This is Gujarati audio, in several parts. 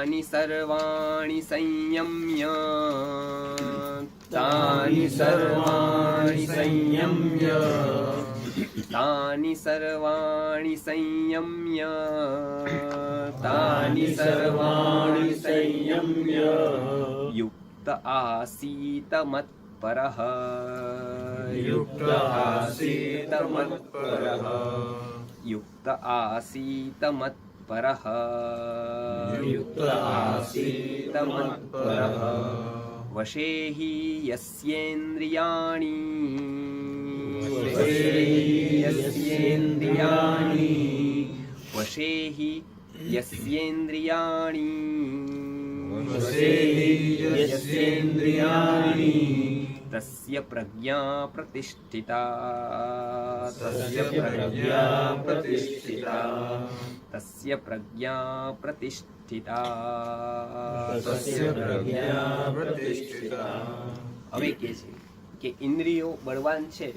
તાની सर्वाणि સંયમ્ય તાની સર્વાણી સંયમ્ય તાની સર્વાણી સંયમ્ય તાની સર્વાણી સંયમ્ય યુક્ત આસીત મત્પરઃ યુક્ત આસીત મત્પરઃ યુક્ત આસીત મત્પરઃ યુક્ત આસીત મત્પરઃ વશે હિ યસ્યેન્દ્રિયાણિ વશેહિ યસ્યેન્દ્રિયાણિ વશે હિ યસ્યેન્દ્રિયાણિ વશેહિ યસ્યેન્દ્રિયાણિ તસ્ય પ્રજ્ઞા પ્રતિષ્ઠિતા प्रज्ञा પ્રજ્ઞા પ્રતિષ્ઠિતા તસ્ય પ્રજ્ઞા પ્રતિષ્ઠિતા प्रज्ञा प्रतिष्ठिता। પ્રતિષ્ઠિતા હવે કે છે કે ઇન્દ્રિયો બળવાન છે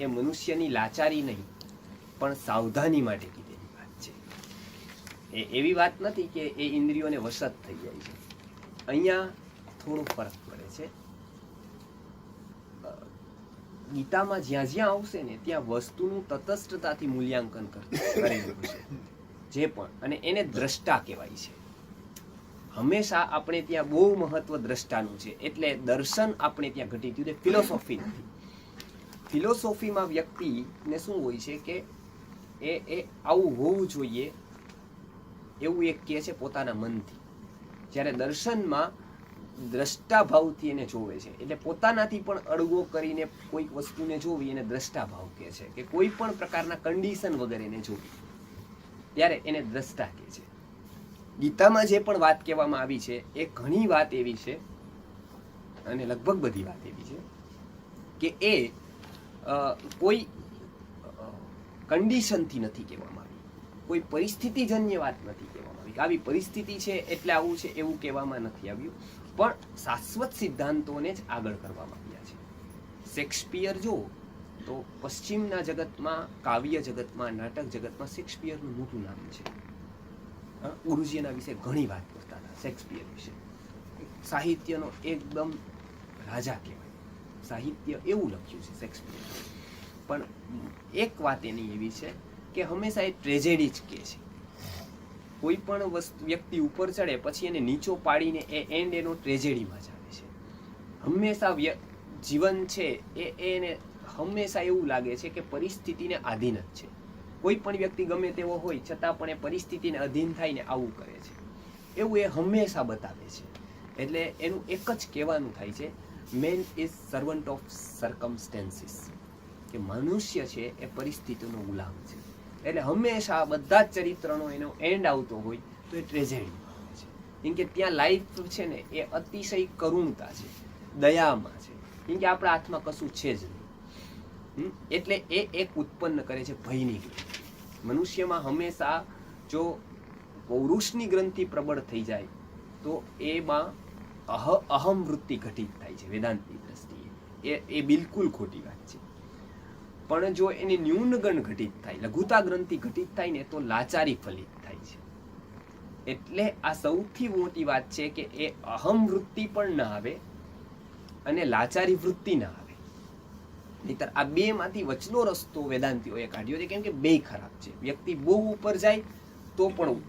એ મનુષ્યની લાચારી નહીં પણ સાવધાની માટે કીધેલી વાત છે. એ એવી વાત નથી કે એ ઇન્દ્રિયોને વસત થઈ જાય છે. અહીંયા થોડો ફરક પડે છે. ગીતામાં જ્યાં જ્યાં આવશે ને, ત્યાં વસ્તુનું તટસ્થતાથી મૂલ્યાંકન કરેલું છે જે પણ. અને એને દ્રષ્ટા કહેવાય છે. હંમેશા આપણે ત્યાં બહુ મહત્વ દ્રષ્ટાનું છે. એટલે દર્શન આપણે ત્યાં ઘટી ગયું તે ફિલોસોફી નથી. ફિલોસોફીમાં વ્યક્તિને શું હોય છે કે એ એ આવું હોવું જોઈએ એવું એક કહે છે પોતાના મનથી. જ્યારે દર્શનમાં દ્રષ્ટા ભાવથી એને જોવે છે. એટલે પોતાનાથી પણ અડગો કરીને કોઈક વસ્તુને જોવી એને દ્રષ્ટા ભાવ કહે છે કે કોઈ પણ પ્રકારના કન્ડિશન વગર એને જોવી. ત્યારે એને દ્રષ્ટા કહે છે. ગીતામાં જે પણ વાત કહેવામાં આવી છે એ ઘણી વાત એવી છે અને લગભગ બધી વાત એવી છે કે એ કોઈ કન્ડિશનથી નથી કહેવામાં આવી. કોઈ પરિસ્થિતિજન્ય વાત નથી કહેવામાં આવી. આવી પરિસ્થિતિ છે એટલે આવું છે, એવું કહેવામાં નથી આવ્યું. પણ શાશ્વત સિદ્ધાંતોને જ આગળ કરવામાં આવ્યા છે. શેક્સપિયર જો તો પશ્ચિમના જગતમાં, કાવ્ય જગતમાં, નાટક જગતમાં શેક્સપિયરનું મોટું નામ છે. ગુરુજીના વિશે ઘણી વાત કરતા હતા શેક્સપિયર વિશે. સાહિત્યનો એકદમ રાજા કહેવાય. સાહિત્ય એવું લખ્યું છે શેક્સપિયર. પણ એક વાત એની એવી છે કે હંમેશા એ ટ્રેજેડી જ કહે છે. કોઈ પણ વસ્તુ, વ્યક્તિ ઉપર ચડે, પછી એને નીચો પાડીને એ એન્ડ એનો ટ્રેજેડીમાં જ છે. હંમેશા જીવન છે એ એને હંમેશા એવું લાગે છે કે પરિસ્થિતિને આધીન જ છે. કોઈ પણ વ્યક્તિ ગમે તેવો હોય, છતાં પણ એ પરિસ્થિતિને અધીન થઈને આવું કરે છે. એવું એ હંમેશા બતાવે છે. એટલે એનું એક જ કહેવાનું થાય છે man is servant of circumstances કે મનુષ્ય છે એ પરિસ્થિતિનો ગુલામ છે. એટલે હંમેશા બધા જ ચરિત્રનો એનો એન્ડ આવતો હોય તો એ ટ્રેજેડી આવે છે. કેમ કે ત્યાં લાઈફ છે ને, એ અતિશય કરુણતા છે, દયામાં છે. કેમ કે આપણા હાથમાં કશું છે જ નહીં? એટલે એ એક ઉત્પન્ન કરે છે ભયની ગ્રંથિ. મનુષ્યમાં હંમેશા જો પૌરુષની ગ્રંથિ પ્રબળ થઈ જાય, તો એમાં અહ અહમ વૃત્તિ ઘટિત થાય છે, વેદાંતની દ્રષ્ટિએ. એ એ બિલકુલ ખોટી વાત છે. પણ જો એની ન્યૂનગણ ઘટિત થાય, લઘુતા ગ્રંથિ ઘટિત થાય ને તો લાચારી ફલિત થાય છે. એટલે આ સૌથી મોટી વાત છે કે એ અહમ વૃત્તિ પણ ના આવે અને લાચારી વૃત્તિ ના આવે. નહીતર આ બે માંથી વચલો રસ્તો વેદાંતિઓએ કાઢ્યો છે, કેમ કે બે ખરાબ છે. વ્યક્તિ બહુ ઉપર જાય તો પણ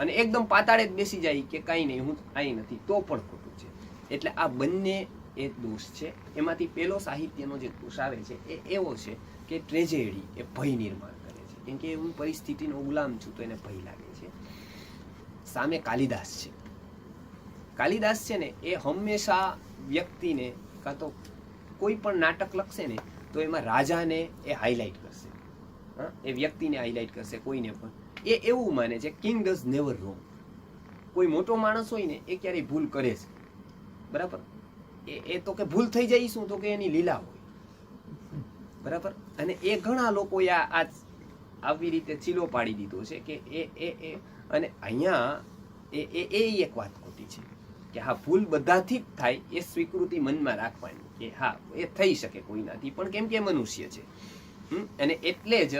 અને એકદમ પાતાળે જ બેસી જાય કે કાંઈ નહીં, હું કાંઈ નથી, તો પણ ખોટું છે. એટલે આ બંને એ દોષ છે. એમાંથી પેલો સાહિત્યનો જે દોષ આવે છે એ એવો છે કે ટ્રેજેડી એ ભય નિર્માણ કરે છે. કેમ કે હું પરિસ્થિતિનો ગુલામ છું તો એને ભય લાગે છે. સામે કાલિદાસ છે. કાલિદાસ છે ને એ હંમેશા વ્યક્તિને કાં તો કોઈ પણ નાટક લખશે ને તો એમાં રાજાને એ હાઇલાઇટ કરશે. હા? એ વ્યક્તિને હાઇલાઇટ કરશે, કોઈને પણ. એ એવું માને છે કિંગ ડઝ નેવર રોંગ કોઈ મોટો માણસ હોય ને એ ક્યારેય ભૂલ કરે છે બરાબર? એ તો કે ભૂલ થઈ જાય શું તો કે એની લીલા હોય. બરાબર? અને એ ઘણા લોકોએ આ આવી રીતે ચીલો પાડી દીધો છે કે એ એ એ, અને અહીંયા એ એ એક વાત ખોટી છે કે હા, ભૂલ બધાથી જ થાય એ સ્વીકૃતિ મનમાં રાખવાની કે હા, એ થઈ શકે કોઈનાથી, પણ કેમ કે મનુષ્ય છે? અને એટલે જ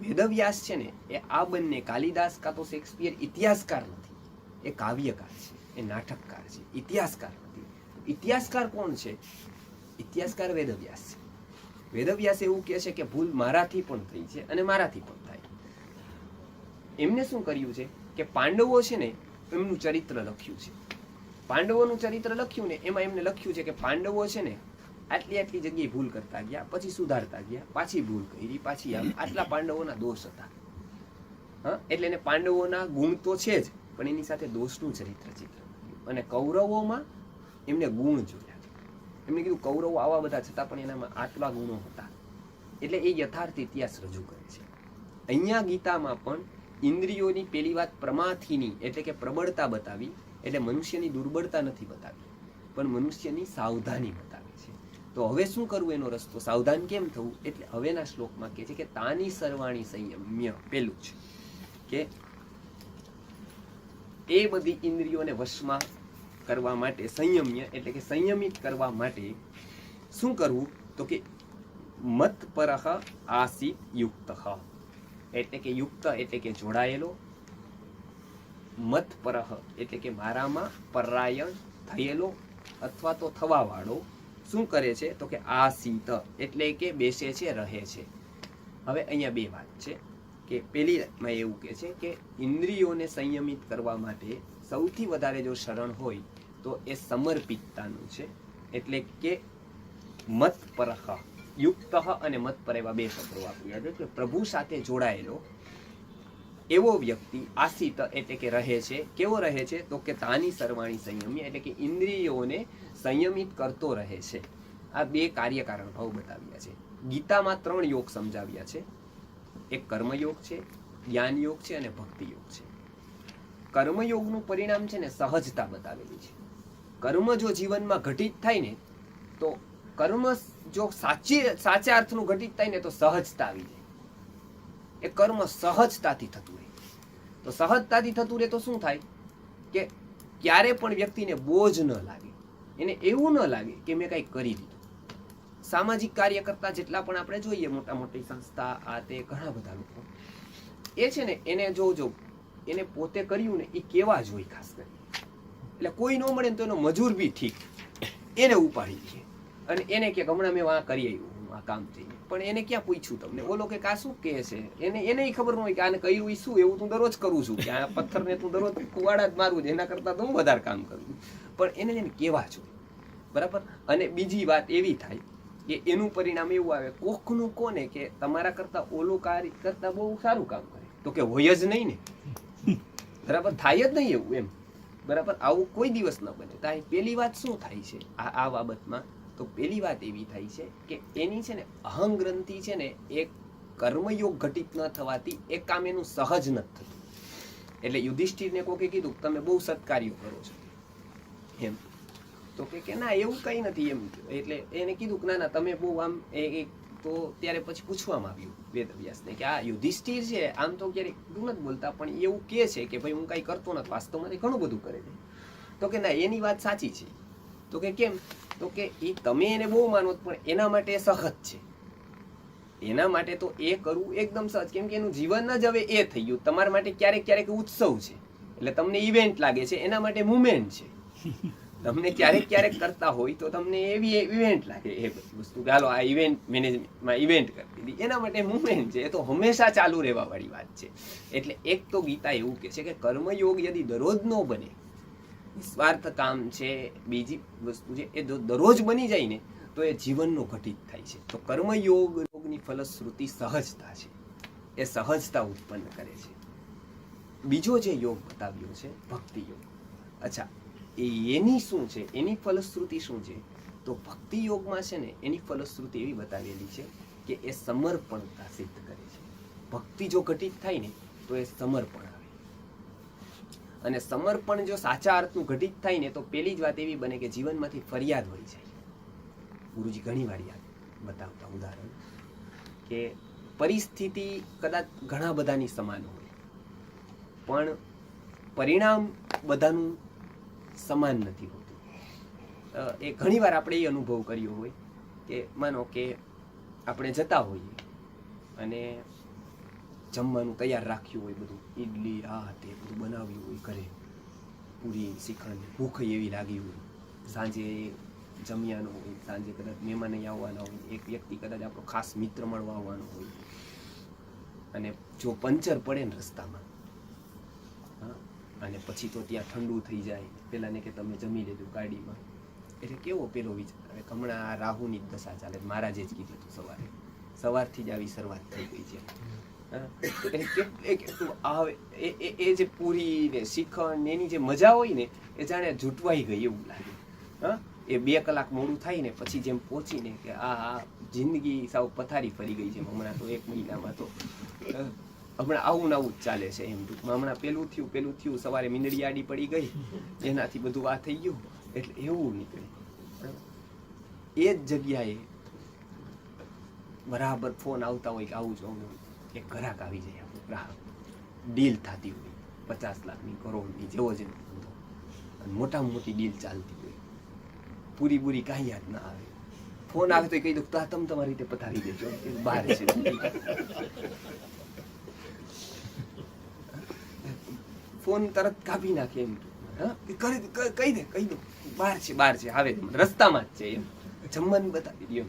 વેદવ્યાસ છે ને, એ આ બંને કાલિદાસ કાં તો શેક્સપિયર ઇતિહાસકાર નથી. એ કાવ્યકાર છે, એ નાટકકાર છે, ઇતિહાસકાર નથી. ઇતિહાસકાર કોણ છે? ઇતિહાસકાર વેદવ્યાસ. છે વેદવ્યાસ એવું કહે છે કે ભૂલ મારાથી પણ થઈ છે અને મારાથી પણ થાય. એમને શું કર્યું છે? કે પાંડવો છે ને, એમનું ચરિત્ર લખ્યું છે. પાંડવોનું ચરિત્ર લખ્યું ને, એમાં એમને લખ્યું છે કે પાંડવો છે ને, આટલી આટલી જગ્યાએ ભૂલ કરતા ગયા, પછી સુધારતા ગયા, પાછી ભૂલ કરી, પાછી આમ આટલા પાંડવોના દોષ હતા. હા, એટલે એને પાંડવોના ગુણ તો છે જ, પણ એની સાથે દોષનું ચરિત્ર ચિત્ર અને કૌરવોમાં એમને ગુણ જોયા એમને કીધું કૌરવો આવા બધા છતાં પણ એનામાં આટલા ગુણો હતા. એટલે એ યથાર્થ ઇતિહાસ રજૂ કરે છે. અહીંયા ગીતામાં પણ ઇન્દ્રિયોની પેલી વાત પ્રમાથીની એટલે કે પ્રબળતા બતાવી, એટલે મનુષ્યની દુર્બળતા નથી બતાવી, પણ મનુષ્યની સાવધાની બતાવે છે. તો હવે શું કરવું એનો રસ્તો? સાવધાન કેમ થવું? એટલે હવેના શ્લોકમાં કહે છે કે તાની સર્વાણી સંયમ્ય પેલું છે કે એ બધી ઇન્દ્રિયોને વશમાં કરવા માટે, સંયમ્ય, એટલે કે સંયમિત કરવા માટે શું કરવું? તો કે મત પરહ આસી યુક્ત. એટલે કે યુક્ત, એટલે કે જોડાયેલો. મત પરહ એટલે કે મારામાં પરાયણ થયેલો અથવા તો થવાવાળો શું કરે છે? તો કે આસીત, એટલે કે બેસે છે, રહે છે. હવે અહીંયા બે વાત છે. કે પેલીમાં એવું કે છે કે ઇન્દ્રિયોને સંયમિત કરવા માટે સૌથી વધારે જો શરણ હોય તો એ સમર્પિતતાનું છે. એટલે કે મત પરહ યુક્ત અને મત પર એવા બે શબ્દો આપ્યા છે કે પ્રભુ સાથે જોડાયેલો એવો વ્યક્તિ આસિત એટલે કે રહે છે. કેવો રહે છે? તો કે તાની સર્વાણી સંયમી એટલે કે ઇન્દ્રિયોને સંયમિત કરતો રહે છે. આ બે કાર્યકારણ ભાવ બતાવ્યા છે. ગીતામાં ત્રણ યોગ સમજાવ્યા છે. એક કર્મયોગ છે જ્ઞાન યોગ છે અને ભક્તિ યોગ છે. કર્મયોગનું પરિણામ છે ને સહજતા બતાવેલી છે. કર્મ જો જીવનમાં ઘટિત થાય ને, તો કર્મ જો સાચી, સાચા અર્થનું ઘટિત થાય ને, તો સહજતા આવી જાય. એ કર્મ સહજતાથી થતું રહે. તો સહજતાથી થતું રહે તો શું થાય? કે ક્યારે પણ વ્યક્તિને બોજ ન લાગે. એને એવું ન લાગે કે મેં કંઈક કરી દીધું. સામાજિક કાર્ય કરતા જેટલા પણ આપણે જોઈએ, મોટા મોટી સંસ્થા, આ તે, ઘણા બધા લોકો. એ છે ને, એને જો જો, એને પોતે કર્યું ને, એ કેવા જોઈ ખાસ કરી એટલે કોઈ ન મળે ને તો એનો મજૂર બી ઠીક. એને ઉપાડી દઈએ. અને એને કે હમણાં મેં આ કરી આવ્યું આ કામ થઈને. પણ એને ક્યાં પૂછ્યું તમને? ઓલો કે આ શું કહે છે? એને એને ખબર ન હોય કે આને કહ્યું શું? એવું તું દરરોજ કરું છું. કે આ પથ્થરને તું દરરોજ કુવાડા જ મારું એના કરતાં તો હું વધારે કામ કરું પણ એને એને કેવા છું? બરાબર? અને બીજી વાત એવી થાય કે એનું પરિણામ એવું આવે, કોકનું કોને કે તમારા કરતાં ઓલું કાર્ય કરતાં બહુ સારું કામ કરે. તો કે હોય જ નહીં ને. બરાબર? થાય જ નહીં એવું એમ. બરાબર? આવું કોઈ દિવસ ન બને. તો પહેલી વાત શું થાય છે? આ આ બાબતમાં તો પહેલી વાત એવી થાય છે કે એની છે ને અહં ગ્રંથિ છે ને એ કર્મયોગ ઘટિત ન થવાથી એ કામ એનું સહજ નથી થતું. એટલે યુધિષ્ઠિરને કોકે કીધું, તમે બહુ સત્કાર્યો કરો છો. એમ. તો કે ના, એવું કંઈ નથી એમ એટલે એને કીધું કે ના ના, તમે બહુ આમ એ એ તો ત્યારે પછી પૂછવામાં આવ્યું વેદવ્યાસને કે આ યુધિષ્ઠિર છે, આમ તો ક્યારેક નથી બોલતા, પણ એવું કે છે કે ભાઈ હું કાંઈ કરતો નથી, વાસ્તવમાં ઘણું બધું કરે છે. તો કે ના, એની વાત સાચી છે. તો કે કેમ? તો કે એ તમે એને બહુ માનો પણ એના માટે સહજ છે. એના માટે તો એ કરવું એકદમ સહજ, કેમ કે એનું જીવન જ હવે એ થઈ ગયું. તમારા માટે ક્યારેક ક્યારેક ઉત્સવ છે. એટલે તમને ઇવેન્ટ લાગે છે, એના માટે મુમેન્ટ છે. તમને ક્યારેક ક્યારેક કરતા હોય તો તમને એવી ઇવેન્ટ લાગે. એ વસ્તુ હાલો, આ ઇવેન્ટ મેનેજમેન્ટમાં ઇવેન્ટ કરી દીધી. એના માટે મુમેન્ટ છે. એ તો હંમેશા ચાલુ રહેવા વાળી વાત છે. એટલે એક તો ગીતા એવું કહે છે કે કર્મયોગ યદી દરરોજ ન બને નિસ્વાર્થ કામ છે, બીજી વસ્તુ છે, એ દરરોજ બની જાય ને, તો એ જીવનનો ઘટિત થાય છે. તો કર્મયોગ યોગની ફલશ્રુતિ સહજતા છે. એ સહજતા ઉત્પન્ન કરે છે. બીજો જે યોગ બતાવ્યો છે, ભક્તિ યોગ. અચ્છા એ એની શું છે? એની ફલશ્રુતિ શું છે? તો ભક્તિ યોગમાં છે ને, એની ફલશ્રુતિ એવી બતાવેલી છે કે એ સમર્પણતા સિદ્ધ કરે છે. ભક્તિ જો ઘટિત થાય ને, તો એ સમર્પણ આવે. અને સમર્પણ જો સાચા અર્થનું ઘટિત થાય ને, તો પેલી જ વાત એવી બને કે જીવનમાંથી ફરિયાદ હોય જાય ગુરુજી ઘણી વાર યાદ બતાવતા ઉદાહરણ કે પરિસ્થિતિ કદાચ ઘણા બધાની સમાન હોય. પણ પરિણામ બધાનું સમાન નથી હોતું. એ ઘણીવાર આપણે એ અનુભવ કર્યો હોય કે માનો કે આપણે જતા હોઈએ અને જમવાનું તૈયાર રાખ્યું હોય બધું, ઈડલી આ તે બધું બનાવ્યું હોય ઘરે, પૂરી શ્રીખંડ ભૂખ એવી લાગી હોય, સાંજે જમ્યાનું હોય, સાંજે કદાચ મહેમાન આવવાના હોય, એક વ્યક્તિ કદાચ આપણો ખાસ મિત્ર મળવા આવવાનો હોય, અને જો પંચર પડે ને રસ્તામાં અને પછી તો ત્યાં ઠંડુ થઈ જાય. પેલાને કે તમે જમી લેજો ગાડીમાં. એટલે કેવો પેલો વિચાર? હવે હમણાં રાહુની જ દશા ચાલે. મહારાજે જ કીધું હતું સવારે. સવારથી જ આવી શરૂઆત થઈ ગઈ છે. એ જે પૂરી ને શિખંડ એની જે મજા હોય ને, એ જાણે જૂટવાઈ ગઈ એવું લાગે. હા? એ બે કલાક મોડું થાય ને, પછી જેમ પહોંચીને કે આ જિંદગી સાવ પથારી ફરી ગઈ છે. હમણાં તો એક મહિનામાં તો. હમણાં આવું ને આવું જ ચાલે છે એમ ટૂંકમાં. હમણાં પેલું થયું પેલું થયું, સવારે મીંદડી આડી પડી ગઈ એનાથી બધું આ થઈ ગયું. એટલે એવું નીકળે. એ જ જગ્યાએ બરાબર ફોન આવતા હોય કે આવું જ આવું એ ગ્રાહક આવી જાય આપણો ગ્રાહક. ડીલ થતી હોય, પચાસ લાખની, કરોડની, જેવો જ ધંધો. અને મોટામાં મોટી ડીલ ચાલતી હોય. પૂરી પૂરી કાંઈ યાદ ના આવે. ફોન આવે તો કહી દઉં તમે તમારી રીતે પતાવી દેજો. બહાર છે. ફોન તરત કાપી નાખે એમ. હા? કરી કહી દે, કહી દો. બહાર છે બહાર છે, આવે રસ્તામાં જ છે એમ. જમવાનું બતાવી દે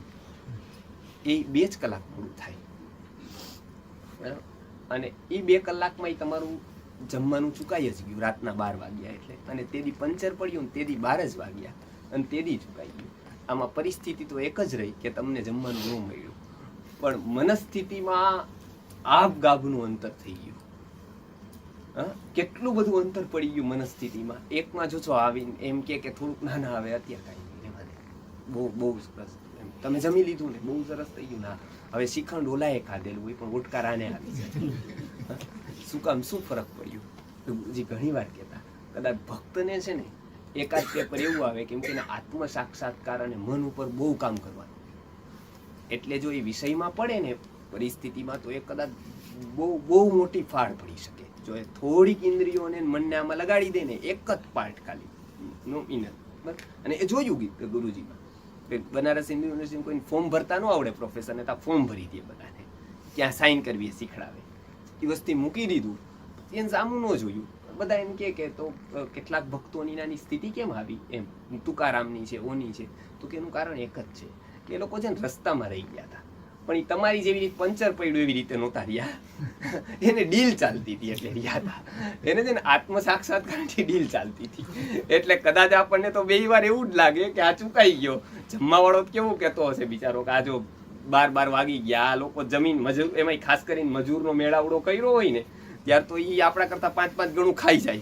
એ બે જ કલાક પૂરું થાય? અને એ બે કલાકમાં તમારું જમવાનું ચૂકાઈ જ ગયું રાતના બાર વાગ્યા એટલે. અને તેદી પંચર પડ્યું ને તેદી બાર જ વાગ્યા. અને તેદી ચૂકાઈ ગયું. આમાં પરિસ્થિતિ તો એક જ રહી કે તમને જમવાનું ન મળ્યું. પણ મનસ્થિતિમાં આબ ગાભનું અંતર થઈ ગયું? કેટલું બધું અંતર પડી ગયું મનસ્થિતિમાં. એકમાં જો છો આવીને એમ કે કે થોડુંક ના ના આવે, અત્યારે કાંઈ. બહુ બહુ સરસ તમે જમી લીધું ને, બહુ સરસ થઈ ગયું. ના, હવે શ્રીખંડ ઓલાએ ખાધેલું હોય પણ ઉટકાર આને આવી જાય. શું કામ, શું ફરક પડ્યો? જે ઘણી વાર કહેતા, કદાચ ભક્તને છે ને, એકાદ પેપર એવું આવે કેમ કે આત્મ સાક્ષાત્કાર અને મન ઉપર બહુ કામ કરવાનું. એટલે જો એ વિષયમાં પડે ને, પરિસ્થિતિમાં તો એ કદાચ બહુ બહુ મોટી ફાળ પડી શકે. જો એ થોડીક ઇન્દ્રિયોને ને મનને આમાં લગાડી દે ને એક જ પાર્ટ ખાલી. નો ઇનર બરાબર અને એ જોયું ગીત ગુરુજીમાં. બનારસ હિન્દુ યુનિવર્સિટી કોઈ ફોર્મ ભરતા ન આવડે પ્રોફેસરને તો ફોર્મ ભરી દે બધાને. ક્યાં સાઇન કરવી એ શીખડાવે. એ વસ્તુ મૂકી દીધું. એને સામું ન જોયું. બધા એમ કે કે તો કેટલાક ભક્તોની નાની સ્થિતિ કેમ આવી? એમ. તુકારામની છે, ઓની છે. તો કે એનું કારણ એક જ છે. કે એ લોકો છે ને રસ્તામાં રહી ગયા હતા. પણ એ તમારી જેવી પંચર પડ્યું એવી રીતે નહોતા રહ્યા. એને ડીલ ચાલતી હતી એટલે રહ્યા હતા એને છે ને આત્મ સાક્ષાત્કારની ડીલ ચાલતી હતી. એટલે કદાચ આપણને તો બે વાર એવું જ લાગે કે આ ચૂકાઈ ગયો. જમવા વાળો તો કેવું કહેતો હશે બિચારો કે આ જો બાર બાર વાગી ગયા, આ લોકો જમીન મજૂર, એમાંય ખાસ કરીને મજૂરનો મેળાવડો કર્યો હોય ને ત્યાર તો ઈ આપણા કરતા પાંચ પાંચ ગણું ખાઈ જાય.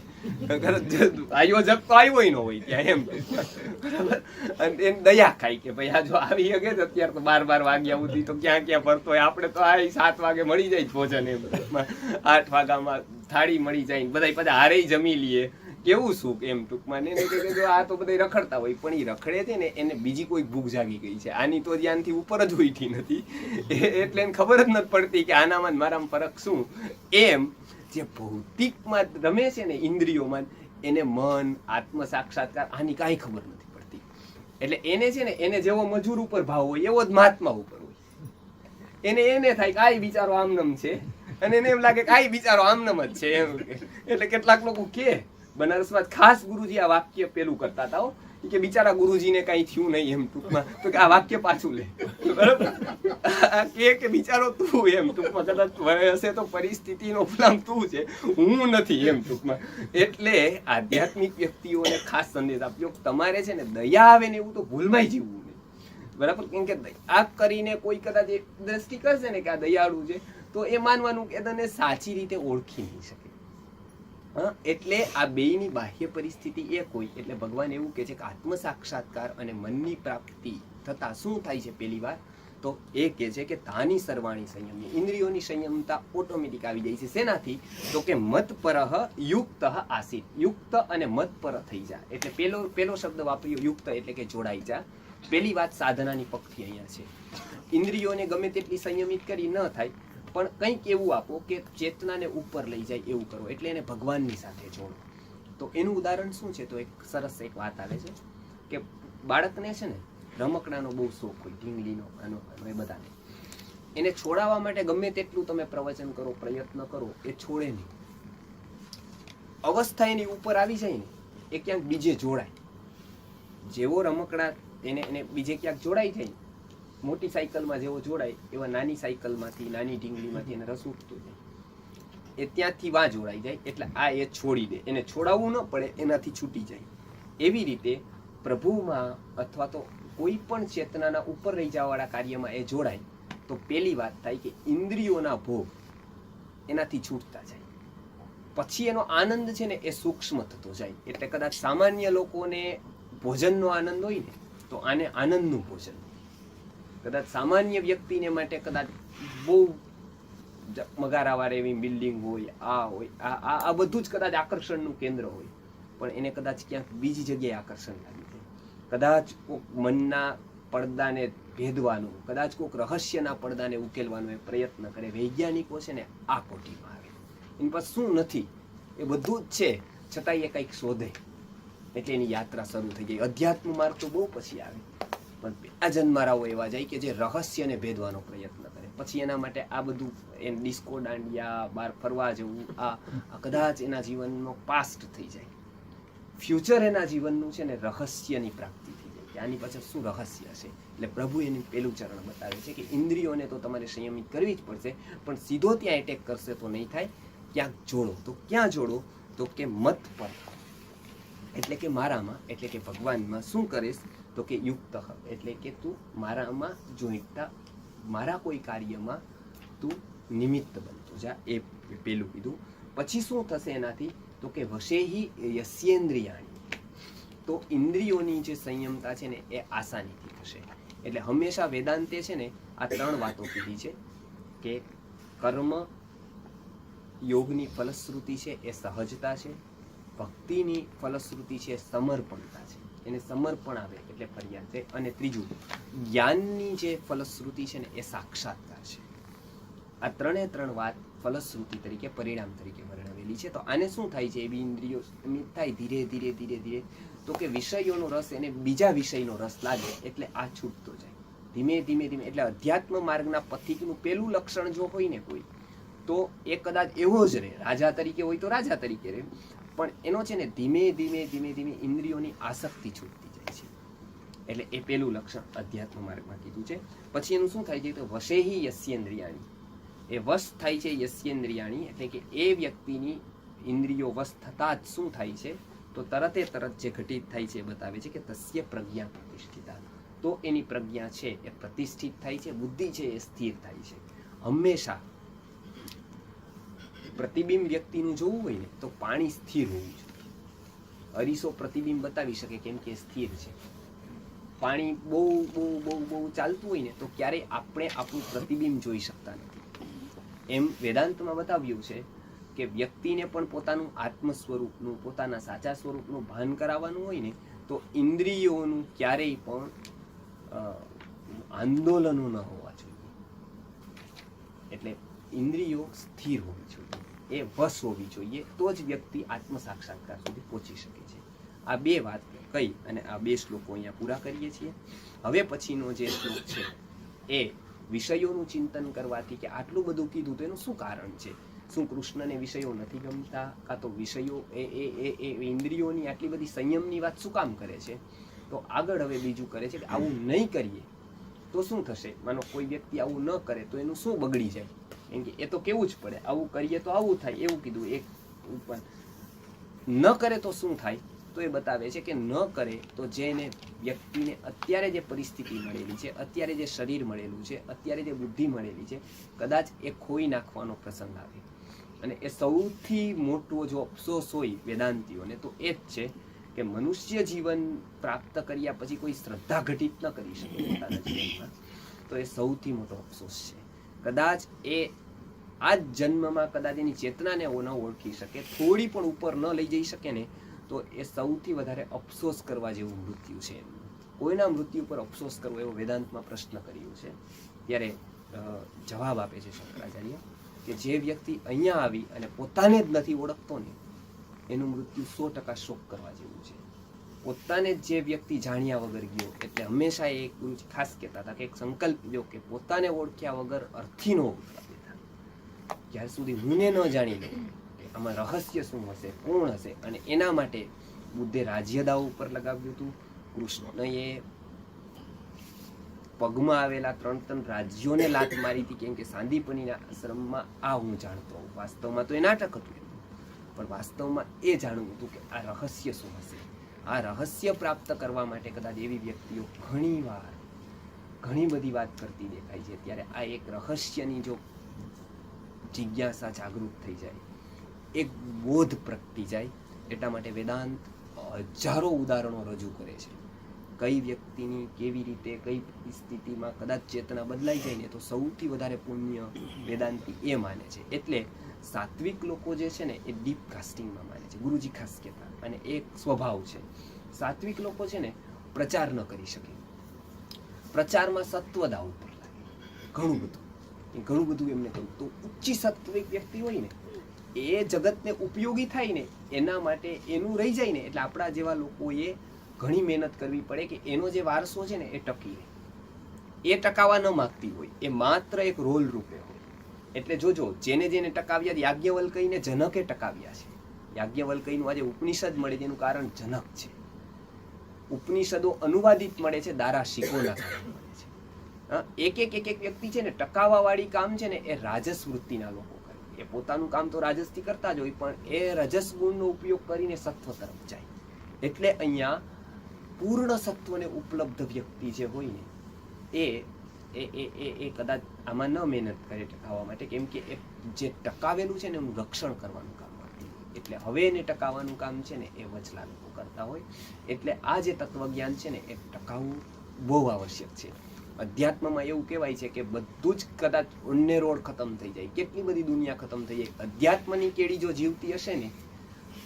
આવ્યો જપ તો આવ્યો ન હોય ત્યાં એમ. બરાબર? અને એને દયા ખાય કે ભાઈ આ જો આવી શકે તો અત્યારે તો બાર બાર વાગ્યા સુધી તો ક્યાં ક્યાં ફરતો હોય? આપણે તો આ સાત વાગે મળી જાય ભોજન એમ. આઠ વાગ્યામાં થાળી મળી જાય બધા પાછા હારે જમી લઈએ કેવું સુખ એમ ટૂંકમાં? ને જો આ તો બધા રખડતા હોય, પણ એ રખડે છે ને, એને બીજી કોઈ ભૂખ જાગી ગઈ છે. આની તો ધ્યાનથી ઉપર જ ઉઠી નથી. એ- એટલે એને ખબર જ નથી પડતી કે આનામાં મારામાં ફરક શું? એમ જે ભૌતિકમાં રમે છે ને ઇન્દ્રિયોમાં, એને મન આત્મ સાક્ષાત્કાર આની કાંઈ ખબર નથી પડતી. એટલે એને છે ને, એને જેવો મજૂર ઉપર ભાવ હોય, એવો જ મહાત્મા ઉપર હોય. એને એને થાય કે આ વિચારો આમનમ છે, અને એને એમ લાગે કે આ વિચારો આમનમ જ છે, એમ. એટલે કેટલાક લોકો કે, બનારસમાં ખાસ ગુરુજી આ વાક્ય પેલું કરતા હતા કે બિચારા ગુરુજીને કઈ થયું નહીં એમ ટૂંકમાં. તો કે આ વાક્ય પાછું લે. બરાબર? કે બિચારો તું એમ ટૂંકમાં કદાચ હશે તો પરિસ્થિતિનો ગુલામ તું છે. હું નથી એમ ટૂંકમાં. એટલે આધ્યાત્મિક વ્યક્તિઓને ખાસ સંદેશ આપ્યો તમારે છે ને દયા આવે ને એવું તો ભૂલમાંય જીવવું નહીં. બરાબર? કેમ કે આ કરીને કોઈ કદાચ એ દ્રષ્ટિ કરશે ને કે આ દયાળુ છે, તો એ માનવાનું કે તને સાચી રીતે ઓળખી નહીં શકે. એટલે આ બેયની બાહ્ય પરિસ્થિતિ એક હોય. એટલે ભગવાન એવું કહે છે કે આત્મ સાક્ષાત્કાર અને મનની પ્રાપ્તિ થતા શું થાય છે પહેલી વાર? તો એ કહે છે કે તાની સર્વાણી સંયમની ઇન્દ્રિયોની સંયમતા ઓટોમેટિક આવી જાય છે. શેનાથી? તો કે મતપરહ યુક્ત આસિત યુક્ત અને મતપર થઈ જા. એટલે પેલો પેલો શબ્દ વાપર્યો યુક્ત એટલે કે જોડાઈ જા. પેલી વાત સાધનાની પક્ષથી અહીંયા છે. ઇન્દ્રિયોને ગમે તેટલી સંયમિત કરી ન થાય પણ કંઈક એવું આપો કે ચેતનાને ઉપર લઈ જાય એવું કરો, એટલે એને ભગવાનની સાથે જોડો. તો એનું ઉદાહરણ શું છે? તો એક સરસ એક વાત આવે છે કે બાળકને છે ને રમકડાનો બહુ શોખ હોય, ઢીંગલીનો, આનો એ બધાને. એને છોડાવવા માટે ગમે તેટલું તમે પ્રવચન કરો, પ્રયત્ન કરો, એ છોડે નહીં. અવસ્થા એની ઉપર આવી જાય ને, એ ક્યાંક બીજે જોડાય. જેવો રમકડા એને એને બીજે ક્યાંક જોડાઈ જાય મોટી સાયકલમાં જેવો જોડાય, એવા નાની સાયકલમાંથી, નાની ઢીંગલીમાંથી એને રસ ઉઠતો જાય. એ ત્યાંથી વા જોડાઈ જાય, એટલે આ એ છોડી દે. એને છોડાવવું ન પડે, એનાથી છૂટી જાય. એવી રીતે પ્રભુમાં અથવા તો કોઈ પણ ચેતનાના ઉપર રહી જવાવાળા કાર્યમાં એ જોડાય, તો પેલી વાત થાય કે ઇન્દ્રિયોના ભોગ એનાથી છૂટતા જાય. પછી એનો આનંદ છે ને એ સૂક્ષ્મ થતો જાય. એટલે કદાચ સામાન્ય લોકોને ભોજનનો આનંદ હોય ને, તો આને આનંદનું ભોજન. કદાચ સામાન્ય વ્યક્તિને માટે કદાચ બહુ મગારાવાળા એવી બિલ્ડિંગ હોય, આ હોય, આ આ આ બધું જ કદાચ આકર્ષણનું કેન્દ્ર હોય. પણ એને કદાચ ક્યાંક બીજી જગ્યાએ આકર્ષણ લાગી. જાય કદાચ કોઈક મનના પડદાને ભેદવાનું, કદાચ કોઈક રહસ્યના પડદાને ઉકેલવાનો એ પ્રયત્ન કરે. વૈજ્ઞાનિકો છે ને આ કોટીમાં આવે. એની પાસે શું નથી? એ બધું જ છે, છતાંય એ કંઈક શોધે. એટલે એની યાત્રા શરૂ થઈ ગઈ અધ્યાત્મ માર્ગ તો બહુ પછી આવે. પણ આ જન્મારાઓ એવા જાય કે જે રહસ્યને ભેદવાનો પ્રયત્ન કરે. પછી એના માટે આ બધું એ ડિસ્કો દાંડિયા, બહાર ફરવા જવું, આ કદાચ એના જીવનનો પાસ્ટ થઈ જાય. ફ્યુચર એના જીવનનું છે ને રહસ્યની પ્રાપ્તિ થઈ જાય. કે આની પાછળ શું રહસ્ય છે? એટલે પ્રભુ એનું પેલું ચરણ બતાવે છે કે ઇન્દ્રિયોને તો તમારે સંયમિત કરવી જ પડશે, પણ સીધો ત્યાં એટેક કરશે તો નહીં થાય. ક્યાંક જોડો. તો ક્યાં જોડો? તો કે મત પર. એટલે કે મારામાં, એટલે કે ભગવાનમાં. શું કરીશ? તો કે યુક્ત એટલે કે તું મારામાં જોઈતા મારા કોઈ કાર્યમાં તું નિમિત્ત બનતો. જા, એ પેલું કીધું. પછી શું થશે એનાથી? તો કે વશેહી યસ્યેન્દ્રિયાણી. તો ઇન્દ્રિયોની જે સંયમતા છે ને, એ આસાનીથી થશે. એટલે હંમેશા વેદાંતે છે ને, આ ત્રણ વાતો કીધી છે કે કર્મ યોગની ફલશ્રુતિ છે, એ સહજતા છે. ભક્તિની ફલશ્રુતિ છે, સમર્પણતા એને સમર્પણ આવે એટલે ફરિયાદ છે. અને ત્રીજું, જ્ઞાનની જે ફલશ્રુતિ છે ને, એ સાક્ષાત્કાર છે. આ ત્રણે ત્રણ વાત ફલશ્રુતિ તરીકે, પરિણામ તરીકે વર્ણવેલી છે. તો આને શું થાય છે? એવી ઇન્દ્રિયો થાય ધીરે ધીરે ધીરે ધીરે. તો કે વિષયોનો રસ એને બીજા વિષયનો રસ લાગે એટલે આ છૂટતો જાય. ધીમે ધીમે ધીમે. એટલે અધ્યાત્મ માર્ગના પથિકનું પેલું લક્ષણ જો હોય ને કોઈ, તો એ કદાચ એવો જ રહે. રાજા તરીકે હોય તો રાજા તરીકે રહે. પણ એનો છે ને ધીમે ધીમે ધીમે ધીમે ઇન્દ્રિયોની આસક્તિ છૂટતી જાય છે. એટલે એ પેલું લક્ષણ અધ્યાત્મ માર્ગમાં કીધું છે. પછી એનું શું થાય છે તો વશેહી યસ્યેન્દ્રિયાણી. એ વશ થાય છે યસ્યેન્દ્રિયાણી એટલે કે એ વ્યક્તિની ઇન્દ્રિયો વશ થતાં જ શું થાય છે? તો તરતે તરત જે ઘટિત થાય છે એ બતાવે છે કે તસ્ય પ્રજ્ઞા પ્રતિષ્ઠિતા. તો એની પ્રજ્ઞા છે એ પ્રતિષ્ઠિત થાય છે, બુદ્ધિ છે એ સ્થિર થાય છે. હંમેશા પ્રતિબિંબ વ્યક્તિનું જોવું હોય ને, તો પાણી સ્થિર હોવું જોઈએ. અરીસો પ્રતિબિંબ બતાવી શકે કેમ કે સ્થિર છે. પાણી બહુ બહુ બહુ બહુ ચાલતું હોય ને, તો ક્યારેય આપણે આપણું પ્રતિબિંબ જોઈ શકતા નથી. એમ વેદાંતમાં બતાવ્યું છે કે વ્યક્તિને પણ પોતાનું આત્મ સ્વરૂપનું પોતાના સાચા સ્વરૂપનું ભાન કરાવવાનું હોય ને, તો ઇન્દ્રિયોનું ક્યારેય પણ આંદોલનો ન હોવા જોઈએ. એટલે ઇન્દ્રિયો સ્થિર હોવી જોઈએ. એ વશ હોવી જોઈએ, તો જ વ્યક્તિ આત્મ સાક્ષાત્કાર સુધી પહોંચી શકે છે. આ બે વાત કહી અને આ બે શ્લોકો અહીંયા પૂરા કરીએ છીએ. હવે પછીનો જે શ્લોક છે, એ વિષયોનું ચિંતન કરવાથી કે આટલું બધું કીધું તો એનું શું કારણ છે? શું કૃષ્ણને વિષયો નથી ગમતા? કાં તો વિષયો એ એ એ ઇન્દ્રિયોની આટલી બધી સંયમની વાત શું કામ કરે છે? તો આગળ હવે બીજું કરે છે કે આવું નહીં કરીએ તો શું થશે? માનો કોઈ વ્યક્તિ આવું ન કરે તો એનું શું બગડી જાય? કેમ કે એ તો કેવું જ પડે. આવું કરીએ તો આવું થાય, એવું કીધું એક ઉપર. ન કરે તો શું થાય? તો એ બતાવે છે કે ન કરે તો જેને વ્યક્તિને અત્યારે જે પરિસ્થિતિ મળેલી છે, અત્યારે જે શરીર મળેલું છે, અત્યારે જે બુદ્ધિ મળેલી છે, કદાચ એ ખોઈ નાખવાનો પ્રસંગ આવે. અને એ સૌથી મોટો જો અફસોસ હોય વેદાંતિઓને, તો એ જ છે કે મનુષ્ય જીવન પ્રાપ્ત કર્યા પછી કોઈ શ્રદ્ધા ઘટિત ન કરી શકે પોતાના તો એ સૌથી મોટો અફસોસ છે. કદાચ એ આ જન્મમાં કદાચ એની ચેતનાને ન ઓળખી શકે, થોડી પણ ઉપર ન લઈ જઈ શકે ને, તો એ સૌથી વધારે અફસોસ કરવા જેવું મૃત્યુ છે. કોઈના મૃત્યુ પર અફસોસ કરવો એવો વેદાંતમાં પ્રશ્ન કર્યો છે. ત્યારે જવાબ આપે છે શંકરાચાર્ય કે જે વ્યક્તિ અહીંયા આવી અને પોતાને જ નથી ઓળખતો ને, એનું મૃત્યુ સો ટકા શોક કરવા જેવું છે. પોતાને જ જે વ્યક્તિ જાણ્યા વગર ગયો, એટલે હંમેશા એ ગુરુજી ખાસ કહેતા હતા કે એક સંકલ્પ લ્યો કે પોતાને ઓળખ્યા વગર અર્થી ન ઉતરવા જ્યાર સુધી હુંને ન જાણી આમાં રહસ્ય શું હશે, કોણ હશે? અને એના માટે બુદ્ધે રાજ્યદાવ ઉપર લગાવ્યું હતું. કૃષ્ણએ પગમાં આવેલા ત્રણ ત્રણ રાજ્યોને લાત મારી હતી, કેમ કે સાંદીપનીના આશ્રમમાં આ હું જાણતો હોઉં. વાસ્તવમાં તો એ નાટક હતું પણ વાસ્તવમાં એ જાણવું હતું કે આ રહસ્ય શું હશે? આ રહસ્ય પ્રાપ્ત કરવા માટે કદાચ એવી વ્યક્તિઓ ઘણી વાર ઘણી બધી વાત કરતી દેખાય છે. ત્યારે આ એક રહસ્યની જો જિજ્ઞાસા જાગૃત થઈ જાય. એક બોધ પ્રગટી જાય. એટલા માટે વેદાંત હજારો ઉદાહરણો રજૂ કરે છે. કઈ વ્યક્તિની કેવી રીતે, કઈ પરિસ્થિતિમાં કદાચ ચેતના બદલાઈ જાય ને તો સૌથી વધારે પુણ્ય વેદાંતિ એ માને છે. એટલે સાત્વિક લોકો જે છે ને એ ડીપ કાસ્ટિંગમાં માને છે. ગુરુજી ખાસ કહેતા. અને એક સ્વભાવ છે. સાત્વિક લોકો છે ને પ્રચાર ન કરી શકે. પ્રચારમાં સત્વદા ઉપર લાગે. ઘણું બધું. ઘણું બધું એમને કહ્યું. તો ઊંચી સાત્વિક વ્યક્તિ હોય ને, એ જગતને ઉપયોગી થાય ને, એના માટે એનું રહી જાય ને, એટલે આપણા જેવા લોકોએ ઘણી મહેનત કરવી પડે કે એનો જે વારસો છે ને, એ ટકી રહે. એ ટકાવવા ન માગતી હોય, એ માત્ર એક રોલ રૂપે હોય. એટલે જોજો, જેને જેને ટકાવ્યા યાજ્ઞવલ્કઈને જનકે ટકાવ્યા છે. યાજ્ઞવલ્કયનું આજે ઉપનિષદ મળે તેનું કારણ જનક છે. ઉપનિષદો અનુવાદિત મળે છે દારા શિકોના મળે છે. એક એક એક એક વ્યક્તિ છે ને ટકાવાવાળી કામ છે ને એ રાજસ વૃત્તિના લોકો કરે. એ પોતાનું કામ તો રાજસથી કરતા જ હોય, પણ એ રજસ ગુણનો ઉપયોગ કરીને સત્વ તરફ જાય. એટલે અહીંયા પૂર્ણ સત્વને ઉપલબ્ધ વ્યક્તિ જે હોય ને, એ એ એ એ એ કદાચ આમાં ન મહેનત કરે ટકાવવા માટે, કેમ કે એ જે ટકાવેલું છે ને એનું રક્ષણ કરવાનું કામ કરતી હોય. એટલે હવે એને ટકાવવાનું કામ છે ને એ વચલા લોકો કરતા હોય. એટલે આ જે તત્વજ્ઞાન છે ને એ ટકાવવું બહુ આવશ્યક છે. અધ્યાત્મમાં એવું કહેવાય છે કે બધું જ કદાચ ઉન્ને રોડ ખતમ થઈ જાય. કેટલી બધી દુનિયા ખતમ થઈ જાય. અધ્યાત્મની કેડી જો જીવતી હશે ને,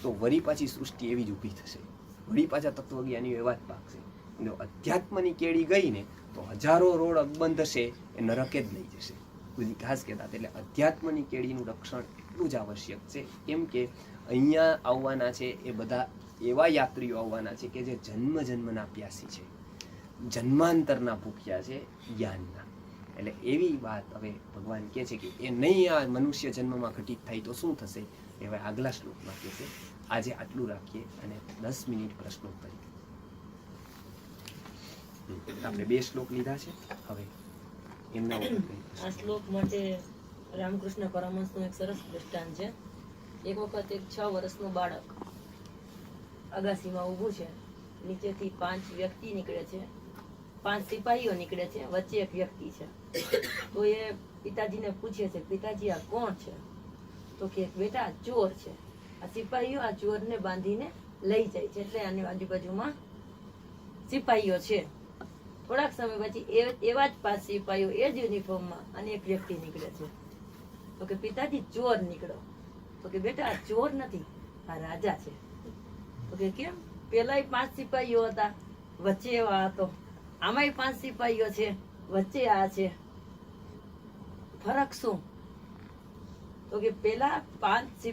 તો વળી પાછી સૃષ્ટિ એવી જ ઊભી થશે. વળી પાછા તત્વજ્ઞાનીઓ એવા જ પાકશે. જો અધ્યાત્મની કેડી ગઈ ને, તો હજારો રોડ અકબંધ હશે, એ નરકે જ લઈ જશે. બધી ખાસ કહેતા એટલે અધ્યાત્મની કેડીનું રક્ષણ એટલું જ આવશ્યક છે. કેમ કે અહીંયા આવવાના છે એ બધા એવા યાત્રીઓ આવવાના છે કે જે જન્મ જન્મના પ્યાસી છે. જન્માંતરના ભૂખ્યા છે જ્ઞાનના એટલે એવી વાત હવે ભગવાન કહે છે કે એ નહીં આ મનુષ્ય જન્મમાં ઘટિત થાય તો શું થશે? એ હવે આગલા શ્લોકમાં કહે છે. આજે આટલું રાખીએ અને દસ મિનિટ પ્રશ્નોત્તરી. આપણે બે શ્લોક લીધા છે. હવે એમના આ શ્લોક માટે રામકૃષ્ણ પરમહંસનું એક સરસ દ્રષ્ટાંત છે. એક વખત એક છ વર્ષનું બાળક અગાસીમાં ઊભું છે. નીચેથી પાંચ વ્યક્તિ નીકળે છે. પાંચ સિપાહીઓ નીકળે છે, વચ્ચે એક વ્યક્તિ છે. તો એ પિતાજીને પૂછે છે, પિતાજી, આ કોણ છે? તો કે, બેટા ચોર છે. આ સિપાહીઓ આ ચોરને બાંધીને લઈ જાય છે, એટલે આની આજુબાજુમાં સિપાહીઓ છે. થોડાક સમય પછી એ- એવા જ પાંચ સિપાહીઓ એ જ યુનિફોર્મમાં અને એક વ્યક્તિ નીકળે છે. તો કે, પિતાજી, ચોર નીકળો. તો કે, બેટા, આ ચોર નથી, આ રાજા છે. તો કે, કેમ? પેલા પાંચ સિપાહીઓ હતા, વચ્ચે એવા હતો. આમાંય પાંચ સિપાહીઓ છે, વચ્ચે આ છે. ફરક શું? તો કે પેલા પાંચ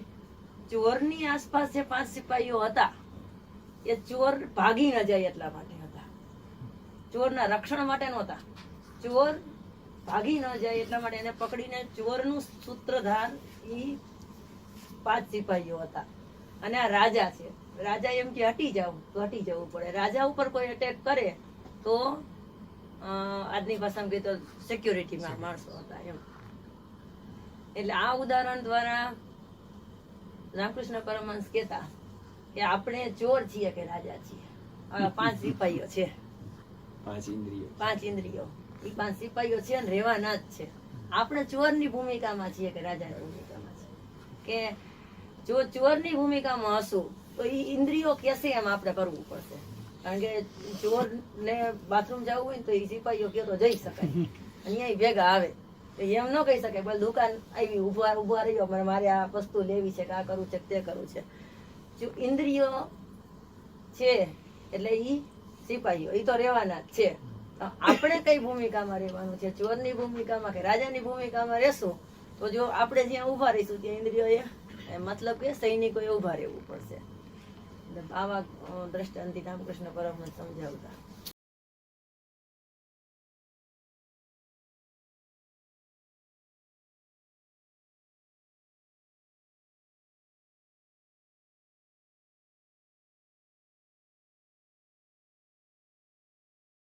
ચોરની આસપાસ જે પાંચ સિપાહીઓ હતા, એ ચોર ભાગી ન જાય એટલા માટે હતા. ચોરના રક્ષણ માટે નહોતા. ચોર ભાગી ન જાય એટલા માટે એને પકડીને ચોરનું સૂત્રધાર એ પાંચ સિપાહીઓ હતા. અને આ રાજા છે. રાજા એમ કે હટી જાવ તો હટી જવું પડે. રાજા ઉપર કોઈ અટેક કરે તો આજની ભાષામાં કહીએ તો સિક્યોરિટીમાં માણસો હતા એમ. એટલે આ ઉદાહરણ દ્વારા રામકૃષ્ણ પરમહંસ કહેતા કે આપણે ચોર છીએ કે રાજા છીએ. પાંચ સિપાહીઓ છે. પાંચ ઇન્દ્રિયો પાંચ ઇન્દ્રિયો. એ પાંચ સિપાહીઓ છે ને રહેવાના જ છે. આપણે ચોરની ભૂમિકામાં છીએ કે રાજાની ભૂમિકામાં છે કે જો ચોરની ભૂમિકામાં હશું તો એ ઇન્દ્રિયો કેસે એમ આપણે કરવું પડશે? કારણ કે ચોર ને બાથરૂમ જવું હોય તો એ સિપાહીઓ યોગ્ય તો જઈ શકાય. અહીંયા ભેગા આવે. તો એમ ન કહી શકે પણ દુકાન આવી ઊભા ઊભા રહ્યો મને મારે આ વસ્તુ લેવી છે કે આ કરવું છે તે કરવું છે. જો ઇન્દ્રિયો છે એટલે ઈ સિપાહીઓ ઈ તો રહેવાના જ છે. આપણે કઈ ભૂમિકામાં રહેવાનું છે? ચોરની ભૂમિકામાં કે રાજાની ભૂમિકામાં રહેશું? તો જો આપણે જ્યાં ઊભા રહીશું ત્યાં ઇન્દ્રિયોએ એ મતલબ કે સૈનિકોએ ઊભા રહેવું પડશે. એટલે આવા અ, દ્રષ્ટાંતથી રામકૃષ્ણ પરમહંસ સમજાવતા